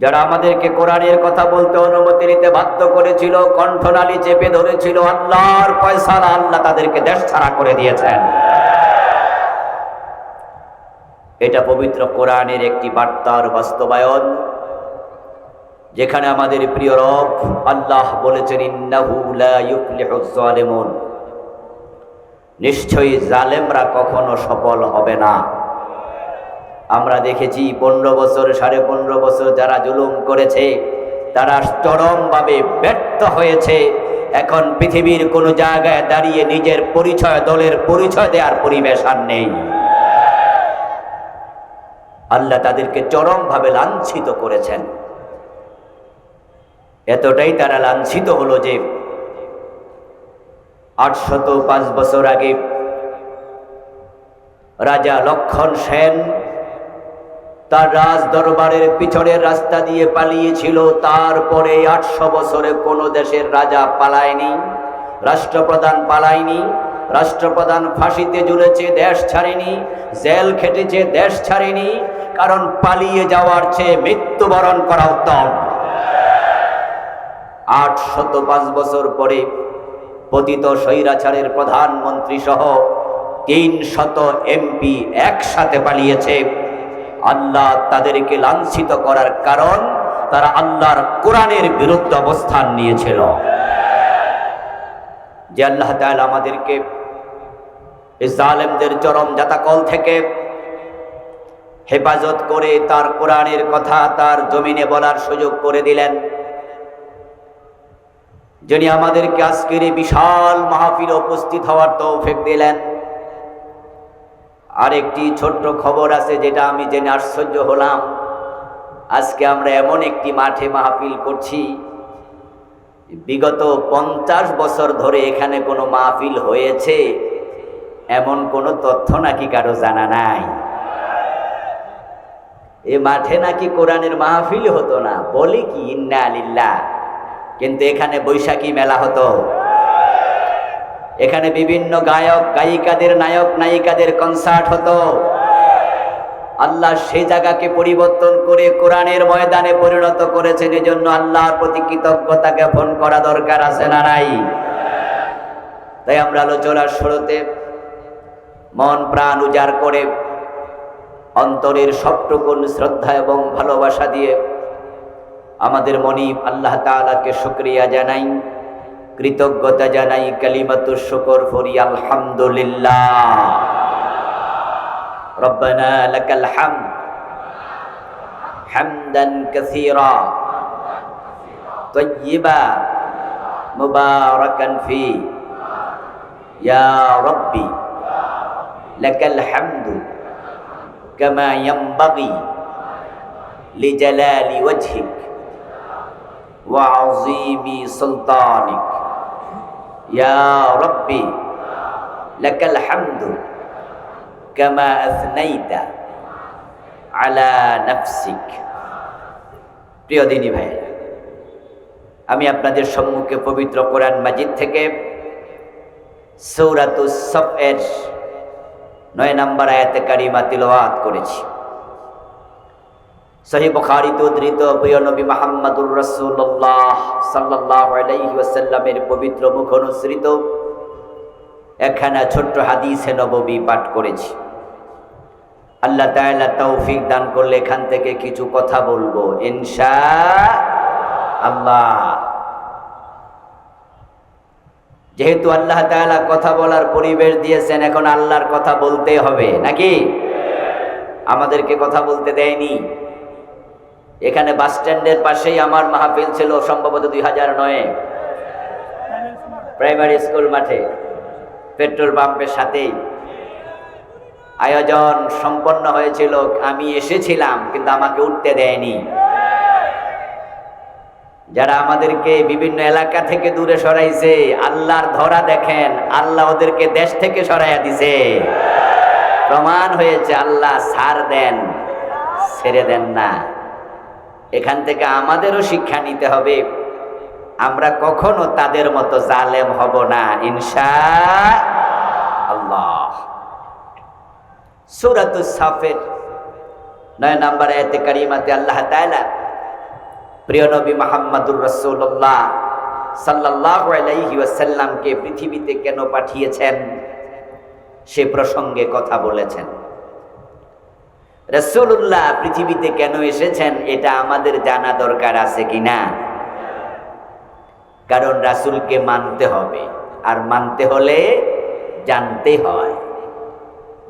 যারা আমাদেরকে কোরআনের কথা বলতে অনুমতি নিতে বাধ্য করেছিল, কণ্ঠনালী চেপে ধরেছিল, আল্লাহর পয়সারা আল্লাহ তাদেরকে দেশ ছাড়া করে দিয়েছেন। এটা পবিত্র কোরআনের একটি বার্তার বাস্তবায়ন, যেখানে আমাদের প্রিয় রব আল্লাহ বলেছেন নিশ্চয়ই জালেমরা কখনো সফল হবে না। আমরা দেখেছি পনেরো বছর, সাড়ে পনেরো বছর যারা জুলুম করেছে, তারা চরমভাবে ব্যর্থ হয়েছে। এখন পৃথিবীর কোনো জায়গায় দাঁড়িয়ে নিজের পরিচয়, দলের পরিচয় দেওয়ার পরিবেশ আর নেই। আল্লাহ তাদেরকে চরমভাবে লাঞ্ছিত করেছেন। এতটাই তারা লাঞ্ছিত হলো যে আটশত পাঁচ বছর আগে রাজা লক্ষণ সেন তার রাজ দরবারের পিছনের রাস্তা দিয়ে পালিয়েছিল। তারপরে আটশো বছরে কোনো দেশের রাজা পালায়নি, রাষ্ট্রপ্রধান পালায়নি, রাষ্ট্রপ্রধান ফাঁসিতে জুড়েছে দেশ ছাড়েনি, জেল খেটেছে, দেশ ছাড়েনি, কারণ পালিয়ে যাওয়ার চেয়ে মৃত্যুবরণ করা উত্তম। আট শত পাঁচ বছর পরে পতিত স্বৈরাচারের প্রধানমন্ত্রী সহ তিন শত এমপি একসাথে পালিয়েছে। আল্লাহ তাদেরকে লাঞ্ছিত করার কারণ তারা আল্লাহর কোরআনের বিরুদ্ধে অবস্থান নিয়েছিল। যে আল্লাহ তাআলা আমাদেরকে জালেমদের চরম জাতাকল থেকে হেফাজত করে তার কোরআনের কথা তার জমিনে বলার সুযোগ করে দিলেন। যিনি আমাদেরকে আজকের বিশাল মাহফিল উপস্থিত হওয়ার তৌফিক দিলেন। আরেকটি ছোট্ট খবর আছে যেটা আমি জেনে আশ্চর্য হলাম। আজকে আমরা এমন একটি মাঠে মাহফিল করছি। বিগত পঞ্চাশ বছর ধরে এখানে কোনো মাহফিল হয়েছে? এমন কোনো তথ্য নাকি কারও জানা নাই? এ মাঠে নাকি কোরআনের মাহফিল হতো না? বলি কি, ইন্না আলিল্লাহ কিন্তু এখানে বৈশাখী মেলা হতো। এখানে বিভিন্ন গায়ক, গায়িকাদের, নায়ক, নায়িকাদের কনসার্ট হতো। আল্লাহ সেই জায়গাকে পরিবর্তন করে কোরআনের ময়দানে পরিণত করেছেন, এজন্য আল্লাহর প্রতি কৃতজ্ঞতা জ্ঞাপন করা দরকার আছে না নাই? তাই আমরা আলোচনার শুরুতে মন প্রাণ উজাড় করে অন্তরের সবটুকুন শ্রদ্ধা এবং ভালোবাসা দিয়ে আমাদের মনিব আল্লাহ তালাকে শুক্রিয়া জানাই। কৃতজ্ঞতা জানাই কালিমাতু শুকর ফরি আলহামদুলিল্লাহ ربنا لك الحمد حمدا كثيرا طيبا مباركا فيه يا ربي لك الحمد كما ينبغي لجلال وجهك وعظيم سلطانك ইয়া রব্বি লাকাল হামদু কামা আসনাইতা আলা নাফসিক প্রিয় দিনী ভাইয়েরা আমি আপনাদের সম্মুখে পবিত্র কোরআন মাজিদ থেকে সৌরাতুস সফ এর নয় নম্বর আয়াতে কারিমা তিলওয়াত করেছি। সহি বুখারিতে উদ্ধৃত, প্রিয় নবী মাহমুদুর রাসূলুল্লাহ সাল্লাল্লাহু আলাইহি পবিত্র মুখ অনুসৃত। একখানা ছোট্ট হাদিসে নববী পাঠ করেছি। আল্লাহ তাআলা তৌফিক দান করলে এখান থেকে কিছু কথা বলব। ইনশা আল্লাহ। যেহেতু আল্লাহ তাআলা কথা বলার পরিবেশ দিয়েছেন, এখন আল্লাহর কথা বলতে হবে, নাকি? আমাদেরকে কথা বলতে দেয়নি। এখানে বাস স্ট্যান্ডের পাশেই আমার মাহফিল ছিল সম্ভবত দুই হাজার নয়ে। প্রাইমারি স্কুল মাঠে, পেট্রোল পাম্পের সাথেই। আয়োজন সম্পন্ন হয়েছিল, আমি এসেছিলাম, কিন্তু আমাকে উঠতে দেয়নি। যারা আমাদেরকে বিভিন্ন এলাকা থেকে দূরে সরাইছে, আল্লাহর ধরা দেখেন, আল্লাহ ওদেরকে দেশ থেকে সরাইয়া দিছে। প্রমাণ হয়েছে, আল্লাহ সার দেন, ছেড়ে দেন না। এখান থেকে আমাদেরও শিক্ষা নিতে হবে। আমরা কখনো তাদের মতো জালেম হব না, ইনশা আল্লাহ। সুরাতুস সাফের নয় নম্বর আয়াতে কারিমাতে আল্লাহ তাআলা, প্রিয় নবী মোহাম্মদুর রসুল্লাহ সাল্লাহ পৃথিবীতে কেন পাঠিয়েছেন? সে প্রসঙ্গে কথা বলেছেন। রসুল্লাহ পৃথিবীতে কেন এসেছেন? এটা আমাদের জানা দরকার আছে কিনা কারণ রাসূলকে মানতে হবে। আর মানতে হলে জানতে হয়।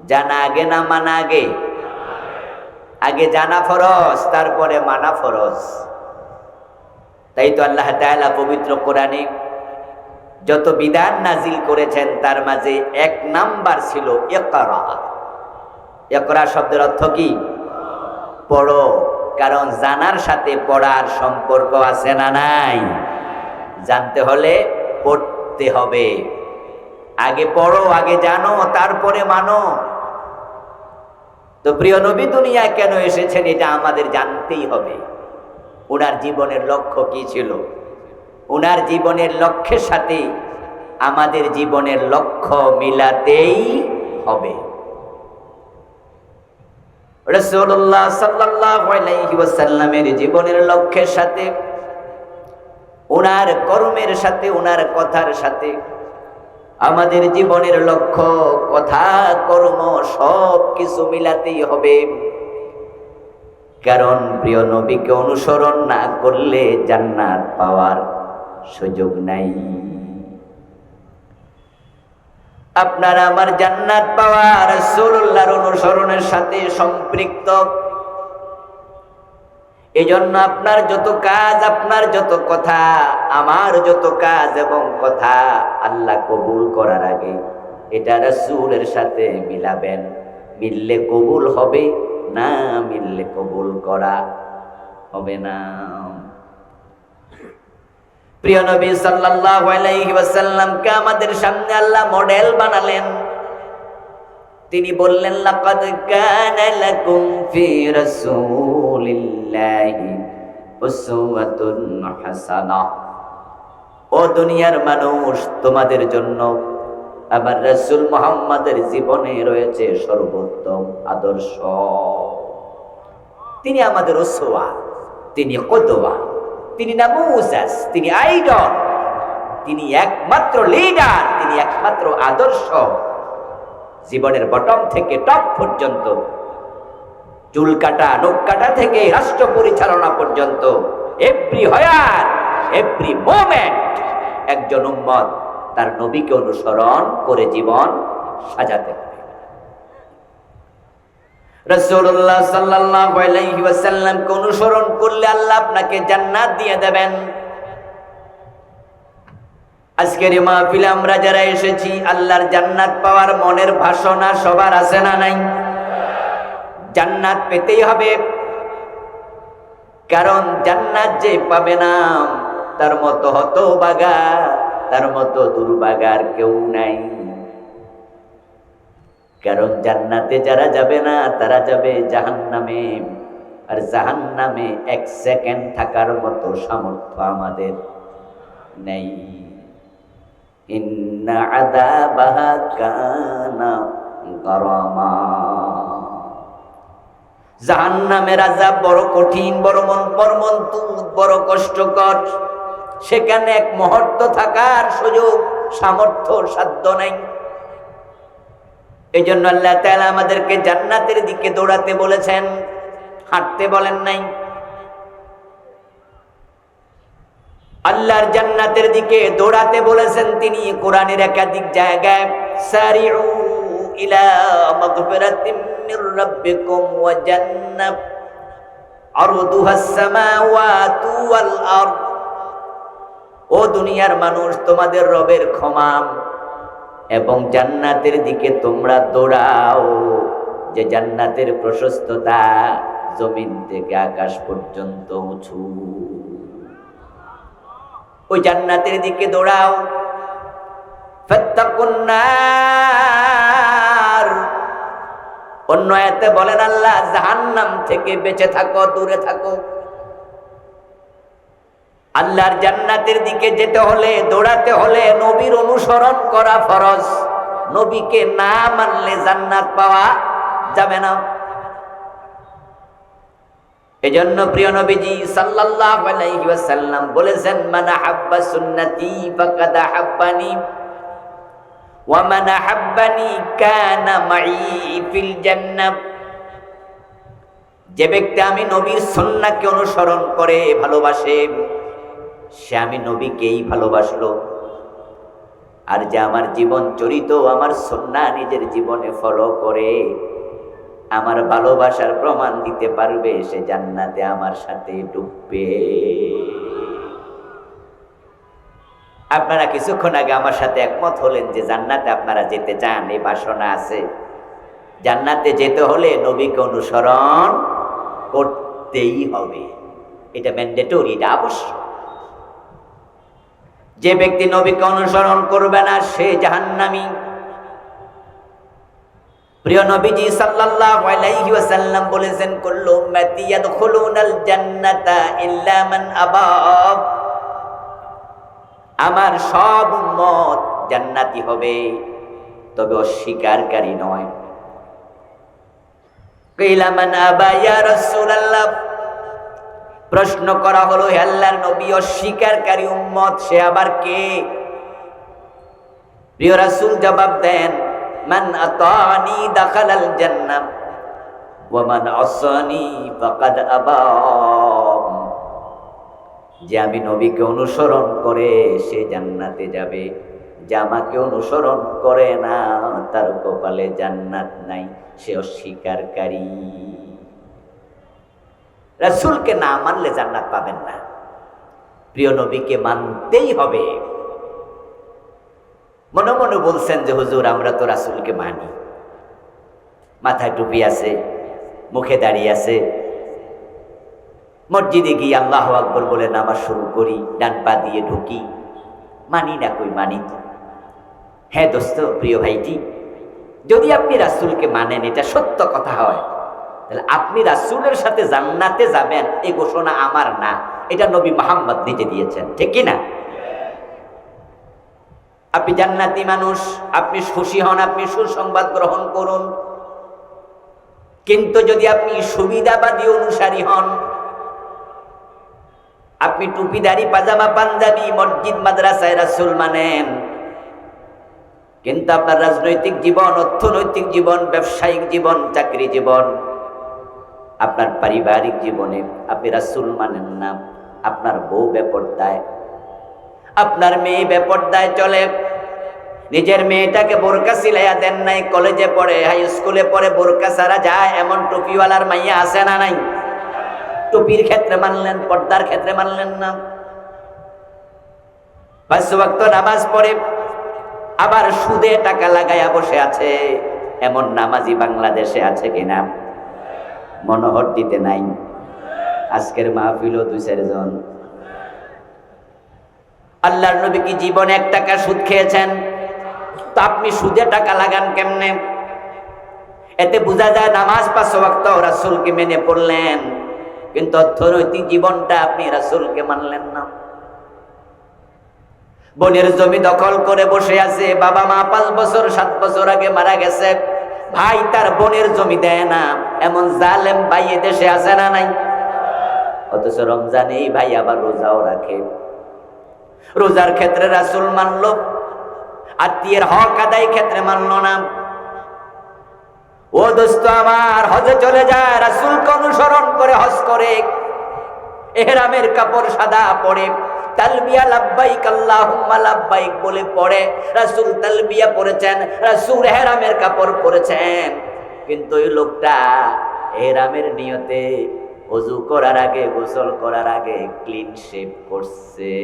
জানা আগে না মানা আগে? আগে জানা ফরজ, তারপরে মানা ফরজ। তাই তো আল্লাহ তাআলা পবিত্র কোরআনে যত বিধান নাজিল করেছেন, তার মাঝে এক নাম্বার ছিল ইকরা। ইকরা শব্দের অর্থ কি? পড়ো। কারণ জানার সাথে পড়ার সম্পর্ক আছে না নাই? জানতে হলে পড়তে হবে। আগে পড়ো, আগে জানো, তারপরে মানো। তো প্রিয় নবী দুনিয়া কেন এসেছেন এটা আমাদের জানতেই হবে। ওনার জীবনের লক্ষ্য কি ছিল? ওনার জীবনের লক্ষ্যের সাথে আমাদের জীবনের লক্ষ্য মিলাতেই হবে। রসুল্লাহ সাল্লামের জীবনের লক্ষ্যের সাথে ওনার কর্মের সাথে ওনার কথার সাথে, আমাদের জীবনের লক্ষ্য, কথা, কর্ম সব কিছু মিলাতেই হবে। কারণ প্রিয় নবীকে অনুসরণ না করলে জান্নাত পাওয়ার সুযোগ নাই। আপনার আমার জান্নাত পাওয়ার রসুল্লাহর অনুসরণের সাথে সম্পৃক্ত। এজন্য আপনার যত কাজ, আপনার যত কথা, আমার যত কাজ এবং কথা আল্লাহ কবুল করার আগে এটা রসুলের সাথে মিলাবেন। মিললে কবুল হবে, না মিললে কবুল করা হবে না। প্রিয় নবী সাল্লাল্লাহু আমাদের সামনে আল্লাহ মডেল বানালেন। তিনি বললেন, লাকাদ কানা লাকুম ফি রাসূলিল্লাহি উসওয়াতুন হাসানাহ। ও দুনিয়ার মানুষ, তোমাদের জন্য আমার রাসূল মুহাম্মাদের জীবনে রয়েছে সর্বোত্তম আদর্শ। তিনি আমাদের উসওয়া তিনি কদওয়া তিনি নামুজাস তিনি আইডল, তিনি একমাত্র লিডার, তিনি একমাত্র আদর্শ। জীবনের বটম থেকে টপ পর্যন্ত, চুল কাটা, নখ কাটা থেকে রাষ্ট্র পরিচালনা পর্যন্ত এভরি হয়ার এভরি মোমেন্ট একজন উম্মত তার নবীকে অনুসরণ করে জীবন সাজাতে। রসুল্লাহ ওয়াসাল্লামকে অনুসরণ করলে আল্লাহ আপনাকে জান্নাত দিয়ে দেবেন। আজকের এই মাহফিলে আমরা যারা এসেছি, আল্লাহর জান্নাত পাওয়ার মনের ভাষণা সবার আছে না নাই? জান্নাত পেতেই হবে। কারণ জান্নাত যে পাবে না, তার মতো হতবাগা, তার মতো দুর্বাগার কেউ নাই। কারণ জান্নাতে যারা যাবে না, তারা যাবে জাহান্নামে। আর জাহান্নামে এক সেকেন্ড থাকার মতো সামর্থ্য আমাদের নেই। ইন্না আজাব বড় কঠিন, বড় মন, বড় বড় কষ্টকর। সেখানে এক মুহূর্ত থাকার সুযোগ, সামর্থ্য, সাধ্য নাই। এই জন্য আল্লাহ তাআলা আমাদেরকে জান্নাতের দিকে দৌড়াতে বলেছেন। হাঁটতে বলেন নাই। আল্লাহর জান্নাতের দিকে দৌড়াতে বলেছেন তিনি কোরআনের একাধিক জায়গায়, সারিউ ইলা ও দুনিয়ার মানুষ, তোমাদের রবের ক্ষমা। এবং জান্নাতের দিকে তোমরা দৌড়াও। যে জান্নাতের প্রশস্ততা জমিন থেকে আকাশ পর্যন্ত উঁচু। ওই জান্নাতের দিকে দৌড়াও। অন্য এতে বলেন, আল্লাহ জাহান্নাম থেকে বেঁচে থাকো, দূরে থাকো। আল্লাহর জান্নাতের দিকে যেতে হলে, দৌড়াতে হলে নবীর অনুসরণ করা ফরজ। নবীকে না মানলে জান্নাত পাওয়া যাবে না। এজন্য প্রিয় নবীজি সাল্লাল্লাহু আলাইহি ওয়াসাল্লাম বলেছেন, মান হাব্বা সুন্নতি ফাকাদ হাব্বানি ওয়া মান হাব্বানি কানা মাই ফিল জান্নাহ। যে ব্যক্তি আমি নবীর সুন্নাহকে অনুসরণ করে ভালোবাসে সে আমি নবীকেই ভালোবাসলো। আর যে আমার জীবন চরিত, আমার সন্না নিজের জীবনে ফলো করে, আমার ভালোবাসার প্রমাণ দিতে পারবে, সে জান্নাতে আমার সাথে ডুববে। আপনারা কিছুক্ষণ আগে আমার সাথে একমত হলেন যে জান্নাতে আপনারা যেতে চান, এই বাসনা আছে। জান্নাতে যেতে হলে নবীকে অনুসরণ করতেই হবে। এটা ম্যান্ডেটরি, এটা আবশ্যক। যে ব্যক্তি নবীকে অনুসরণ করবে না, সে জাহান্নামী। প্রিয় নবীজি সাল্লাল্লাহু আলাইহি ওয়াসাল্লাম বলেছেন, কুল্লু উম্মতি ইয়াদখুলুনাল জান্নাতা ইল্লা মান আবা। আমার সব উম্মত জান্নাতি হবে, তবে অস্বীকারী নয়। কিলা মান আবা ইয়া রাসূলুল্লাহ? প্রশ্ন করা হলো আল্লাহর নবী অস্বীকারী উম্মত, সে আবার কে? প্রিয় রাসূল জবাব দেন, মান আতানি দাখালাল জান্নাহ, ওয়া মান আসানি ফাকাদ আবা যে আমি নবীকে অনুসরণ করে সে জান্নাতে যাবে, যে আমাকে অনুসরণ করে না, তার কপালে জান্নাত নাই, সে অস্বীকারী রাসূলকে না মানলে জান্নাত পাবেন না। প্রিয় নবীকে মানতেই হবে। মনে মনে বলছেন যে, হুজুর, আমরা তো রাসুলকে মানি। মাথায় টুপি আছে, মুখে দাঁড়িয়ে আছে। মসজিদে গিয়ে আল্লাহ আকবর বলে নামাজ শুরু করি, ডান পা দিয়ে ঢুকি। মানি না কই মানি তো। হ্যাঁ দোস্ত, প্রিয় ভাইটি, যদি আপনি রাসুলকে মানেন, এটা সত্য কথা হয়। তাহলে আপনি রাসুলের সাথে জান্নাতে যাবেন, এই ঘোষণা আমার না। এটা নবী মোহাম্মদ নিজে দিয়েছেন, ঠিক না আপনি জান্নাতি মানুষ, আপনি খুশি হন, আপনি সুসংবাদ গ্রহণ করুন। কিন্তু যদি আপনি সুবিধাবাদী অনুসারী হন, আপনি টুপিদারি, পাজামা, পাঞ্জাবি, মসজিদ, মাদ্রাসায় রাসুল মানেন। কিন্তু আপনার রাজনৈতিক জীবন, অর্থনৈতিক জীবন, ব্যবসায়িক জীবন, চাকরি জীবন আপনার পারিবারিক জীবনে আপনি রাসুল মানেন না, আপনার বউ বেপরদায়। আপনার মেয়ে বেপরদায় চলে। নিজের মেয়েটাকে বোরকা সিলাইয়া দেন নাই, কলেজে পড়ে, হাই স্কুলে পড়ে, বোরকা সারা যায় এমন টুপিওয়ালার মাইয়া আসে না নাই? টুপির ক্ষেত্রে মানলেন, পর্দার ক্ষেত্রে মানলেন না। পাঁচ ওয়াক্ত নামাজ পড়ে, আবার সুদে টাকা লাগাইয়া বসে আছে, এমন নামাজি বাংলাদেশে আছে কিনা? মনোহর দিতে নাই। আজকের মাহফিল দুই চারজন। আল্লাহর নবী কি জীবনে এক টাকা সুদ খেয়েছেন? তো আপনি সুদে টাকা লাগান কেমনে? এতে বোঝা যায় নামাজ পাঁচ ওয়াক্ত রাসুলকে মেনে পড়লেন, কিন্তু অর্থনৈতিক জীবনটা আপনি রাসুলকে মানলেন না। বোনের জমি দখল করে বসে আছে, বাবা মা পাঁচ বছর, সাত বছর আগে মারা গেছে। ভাই তার বোনের জমি দেয় না। এমন জালেম ভাই দেশে আছে না নাই? অথচ রমজানে এই ভাই আবার রোজাও রাখে। রোজার ক্ষেত্রে রাসুল মানল, আত্মীয়ের হক আদায় ক্ষেত্রে মানল না। ও দোস্ত আমার, হজে চলে যায়, রাসুলকে অনুসরণ করে হজ করে। এহরামের কাপড় সাদা পরে তালবিয়া বলে পড়ে। রাসূল তালবিয়া পড়েছেন, রাসূল এহরামের কাপড় পরেছেন। কিন্তু ওই লোকটা এহরামের নিয়তে অজু করার আগে, গোসল করার আগে ক্লিন শেভ করছে।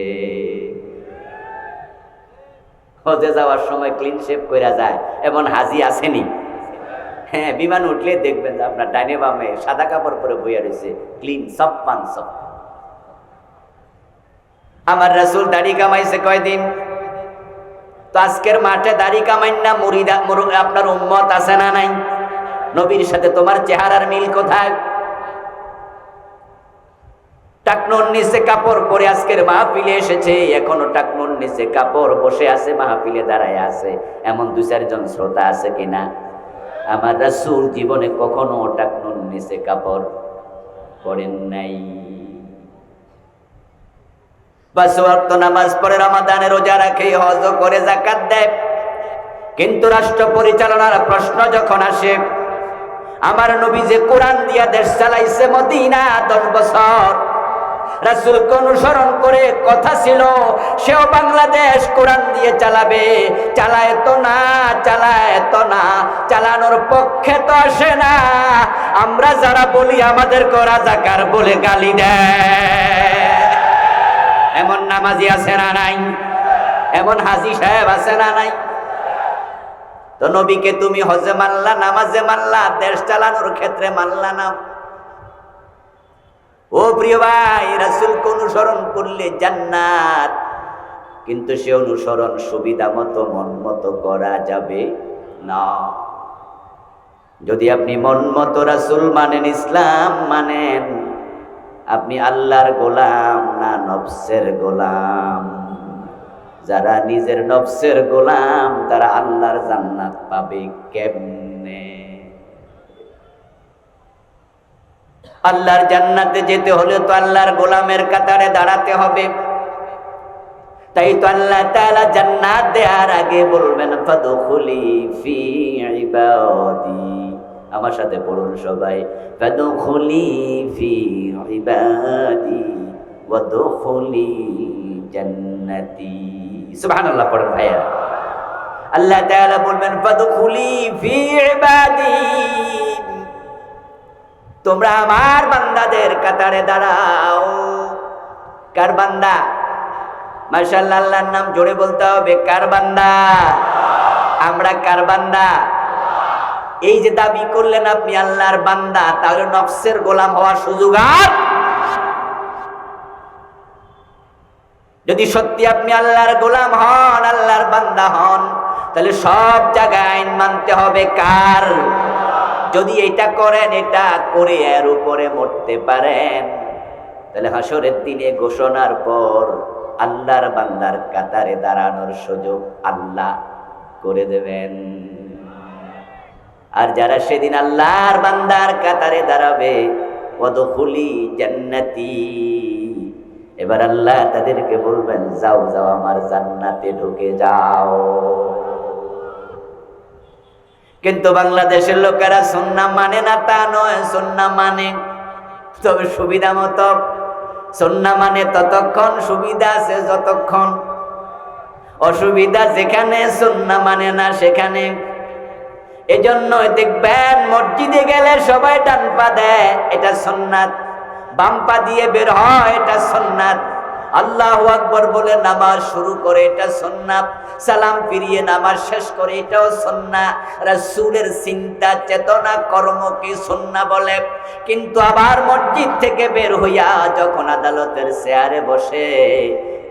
হজে যাওয়ার সময় ক্লিন শেভ কইরা যায়, এমন হাজি আসেনি। হ্যাঁ বিমান উঠলে দেখবেন আপনার ডাইনে বামে সাদা কাপড় পরে বইয়া রয়েছে ক্লিন সব পান, সব আমার রাসুল দাড়ি কামাইছে কয়দিন? তো আজকের মাঠে দাড়ি কামাইন না, মুরিদা আপনার উম্মত আছে না নাই? নবীর সাথে তোমার চেহারার মিল কোথায়? টাকনুর নিচে কাপড় পরে আজকের মাহফিলে এসেছে, এখনও টাকনুর নিচে কাপড় বসে আছে, মাহফিলে দাঁড়ায় আছে। এমন দু চারজন শ্রোতা আছে কিনা? আমার রাসুল জীবনে কখনো টাকনুর নিচে কাপড় পরেন নাই। পাঁচ ওয়াক্ত নামাজ পড়ে রমাদানে রোজা রাখে, হজ করে জাকাত দেয়। কিন্তু রাষ্ট্র পরিচালনার প্রশ্ন যখন আসে, আমার নবী যে কোরআন দিয়া দেশ চালাইছে মদিনা দশ বছর। রাসুলকে অনুসরণ করে কথা ছিল, সেও বাংলাদেশ কোরআন দিয়ে চালাবে। চালায় তো না, চালায় তো না, চালানোর পক্ষে তো আসে না। আমরা যারা বলি আমাদের করা জাকার বলে গালি দেয়। এমন নামাজি আছে না নাই? এমন হাজি সাহেব আছে না নাই? তো নবীকে তুমি হজে মানলা, নামাজে মানলা, দেশ চালানোর ক্ষেত্রে মানলা না। ও প্রিয় ভাই, রাসুলকে অনুসরণ করলে জান্নাত, কিন্তু সে অনুসরণ সুবিধা মতো, মন মতো করা যাবে না। যদি আপনি মন মতো রাসুল মানেন, ইসলাম মানেন আপনি আল্লাহর গোলাম না নফসের গোলাম? যারা নিজের নফসের গোলাম, তারা আল্লাহর জান্নাত পাবে কেমনে? আল্লাহর জান্নাতে যেতে হলে তো আল্লাহর গোলামের কাতারে দাঁড়াতে হবে। তাই তো আল্লাহ তাআলা জান্নাত দেওয়ার আগে বলবেন, ফাদখুলি ফি ইবাদি। আমার সাথে পড়ুন সবাই, ফাদখুলি ফি ইবাদি ওয়াদখুলি জান্নাতি সুবহানাল্লাহ, পড়েন ভাইয়া আল্লাহ তাআলা বলবেন ফাদখুলি ফি ইবাদি। তোমরা আমার বান্দাদের কাতারে দাঁড়াও। কার বান্দা? মাশাআল্লাহ, আল্লাহর নাম জোরে বলতে হবে, কার বান্দা? আমরা কার বান্দা? এই যে দাবি করলেন আপনি আল্লাহর বান্দা, তাহলে নফসের গোলাম হওয়ার সুযোগ আর? যদি সত্যি আপনি আল্লাহর গোলাম হন, আল্লাহর বান্দা হন, তাহলে সব জায়গায় আইন মানতে হবে কার? যদি এটা করেন, এটা করে এর উপরে মরতে পারেন। তাহলে হাসরের দিনে ঘোষণার পর আল্লাহর বান্দার কাতারে দাঁড়ানোর সুযোগ আল্লাহ করে দেবেন। আর যারা সেদিন আল্লাহর বান্দার কাতারে দাঁড়াবে পদফুলি জান্নাতি। এবার আল্লাহ তাদেরকে বলবেন, যাও যাও, আমার জান্নাতে ঢুকে যাও। কিন্তু বাংলাদেশের লোকেরা সন্না মানে না তা নয় সন্না মানে তবে সুবিধা মতো। সন্না মানে ততক্ষণ সুবিধা আছে যতক্ষণ। অসুবিধা যেখানে সন্না মানে না সেখানে। এজন্য দেখবেন মসজিদে গেলে সবাই ডান পা দেয়, এটা সন্ন্যাত বাম পা দিয়ে বের হয়, এটা সন্ন্যাত আল্লাহ আকবর বলে নামাজ শুরু করে, এটা সন্ন্যাত সালাম ফিরিয়ে নামাজ শেষ করে, এটাও সন্না রাসূলের চিন্তা, চেতনা, কর্মকে সন্না বলে। কিন্তু আবার মসজিদ থেকে বের হইয়া যখন আদালতের চেয়ারে বসে,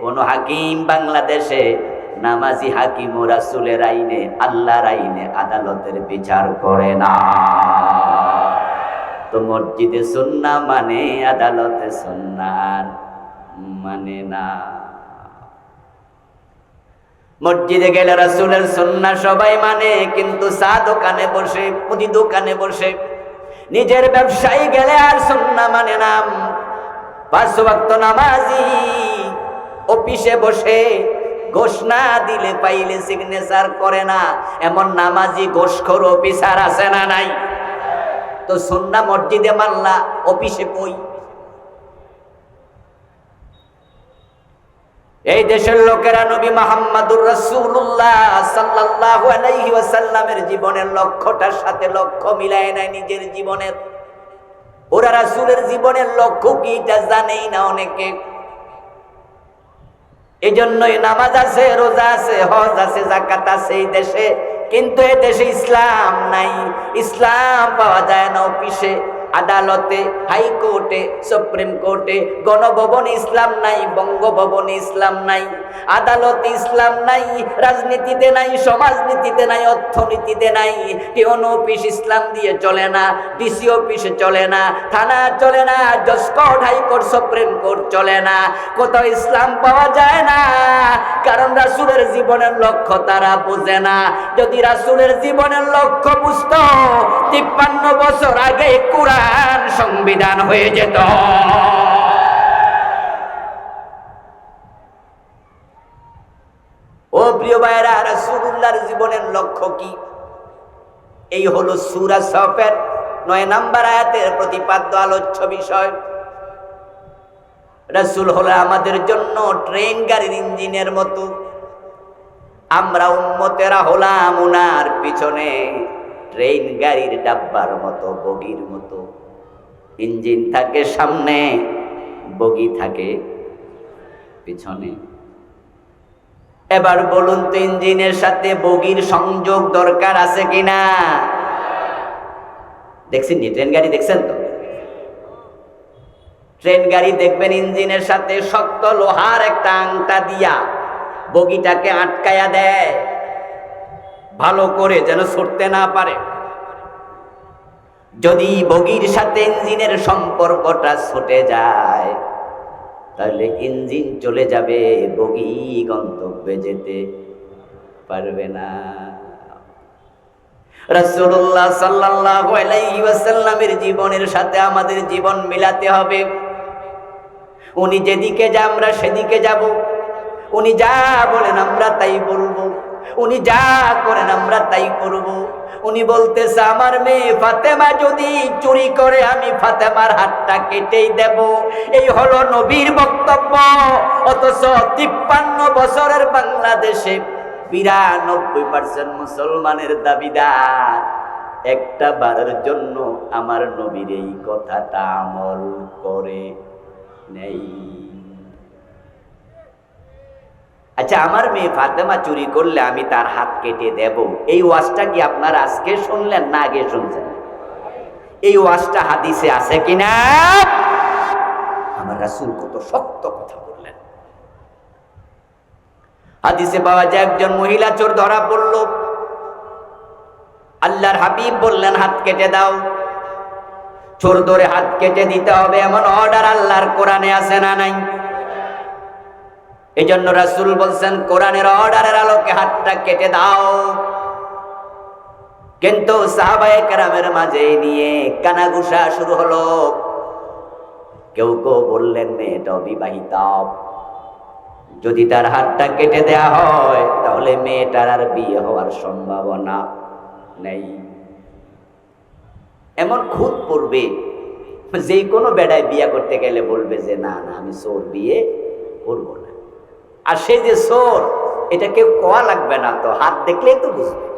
কোন হাকিম বাংলাদেশে নামাজি হাকিম রাসূলের আইনে, আল্লাহর আইনে আদালতের বিচার করে না। তো মসজিদে সুন্না মানে আদালতে সুন্নার মানে না। মসজিদে গেলে রাসুলের সুন্না সবাই মানে কিন্তু চা দোকানে বসে মুদি দোকানে বসে নিজের ব্যবসায়ী গেলে আর সুন্না মানে না। পাঁচ নামাজি, অফিসে বসে ঘোষ না দিলে পাইলে সিগনেচার করে না। এমন নামাজি ঘোষখোর অফিসার আছে না নাই? তো সন্না মসজিদে মানলা অফিসে কই? এই দেশের লোকেরা নবী মোহাম্মদুর রাসূলুল্লাহ জীবনের লক্ষ্যটার সাথে লক্ষ্য মিলায় নাই নিজের জীবনের। ওরা রাসূলের জীবনের লক্ষ্য কি জানেই না অনেকে। এই জন্যই নামাজ আছে, রোজা আছে, হজ আছে জাকাত আছে এই দেশে। কিন্তু এ দেশে ইসলাম নাই। ইসলাম পাওয়া যায় না অফিসে। আদালতে, হাইকোর্টে, সুপ্রিম কোর্টে, গণভবনে ইসলাম নাই, বঙ্গভবনে ইসলাম নাই, আদালতে ইসলাম নাই, রাজনীতিতে নাই, সমাজনীতিতে নাই, অর্থনীতিতে নাই কেন অফিস ইসলাম দিয়ে চলে না ডিসি অফিসে চলে না, থানা চলে না, জজ কোর্ট হাইকোর্ট সুপ্রিম কোর্ট চলে না, কোথাও ইসলাম পাওয়া যায় না, কারণ রাসুলের জীবনের লক্ষ্য তারা বোঝে না। যদি রাসুলের জীবনের লক্ষ্য বুঝতো, তিপ্পান্ন বছর আগে কোরআন কোরআন সংবিধান হয়ে যেত। ও প্রিয় ভাইয়েরা, রাসূলুল্লাহর জীবনের লক্ষ্য কি? এই হলো সূরা সফের নয় নাম্বার আয়াতের প্রতিপাদ্য আলোচ্য বিষয়। রাসূল হলো আমাদের জন্য ট্রেন গাড়ির ইঞ্জিনের মতো। আমরা উম্মতেরা হলাম ওনার পিছনে। ট্রেন গাড়ির ডাব্বার মতো, বগির মতো। ইঞ্জিন থাকে সামনে, বগি থাকে পিছনে। এবার বলুন তো ইঞ্জিনের সাথে বগির সংযোগ দরকার আছে কিনা? দেখছেন নি? ট্রেন গাড়ি দেখছেন তো? ট্রেন গাড়ি দেখবেন ইঞ্জিনের সাথে শক্ত লোহার একটা আংটা দিয়া বগিটাকে আটকায়া দেয়। ভালো করে যেন ছুটতে না পারে। যদি বগির সাথে ইঞ্জিনের সম্পর্কটা ছুটে যায়, তাহলে ইঞ্জিন চলে যাবে, বগি গন্তব্যে যেতে পারবে না। রাসূলুল্লাহ সাল্লাল্লাহু আলাইহি ওয়াসাল্লামের জীবনের সাথে আমাদের জীবন মিলাতে হবে। উনি যেদিকে যা, আমরা সেদিকে যাব। উনি যা বলেন, আমরা তাই বলব। উনি যা করেন আমরা তাই করব। উনি বলতেছে, আমার মেয়ে ফাতেমা যদি চুরি করে, আমি ফাতেমার হাতটা কেটেই দেব। এই হলো নবীর বক্তব্য। অথচ তিপ্পান্ন বছরের বাংলাদেশে বিরানব্বই পার্সেন্ট মুসলমানের দাবিদার। একটা বারের জন্য আমার নবীর এই কথাটা আমল করে নেই। আচ্ছা আমার মেয়ে ফাতেমা চুরি করলে আমি তার হাত কেটে দেব। এই ওয়াজটা কি আপনারা আজকে শুনলেন না আগে শুনছেন? এই ওয়াজটা হাদিসে আছে কিনা? আমার রাসূল কত সত্য কথা বললেন। হাদিসে পাওয়া যায়, একজন মহিলা চোর ধরা পড়ল। আল্লাহর হাবিব বললেন, হাত কেটে দাও। চোর ধরে হাত কেটে দিতে হবে, এমন অর্ডার আল্লাহর কোরআনে আছে না নাই? এই জন্য রাসুল বলছেন, কোরআনের অর্ডারের আলোকে হাতটা কেটে দাও। কিন্তু সাহাবায়ে কারামের মাঝে নিয়ে কানাঘুষা শুরু হলো। কেউ কেউ বললেন মেয়েটা অবিবাহিত। যদি তার হাতটা কেটে দেয়া হয়, তাহলে মেয়েটার আর বিয়ে হওয়ার সম্ভাবনা নেই। এমন খুদ পড়বে, যে কোনো বেড়ায় বিয়ে করতে গেলে বলবে যে, না না, আমি সোর বিয়ে করব না। আর সে যে সোর এটা কেউ কোয়া লাগবে না তো? হাত দেখলেই তো বুঝবে।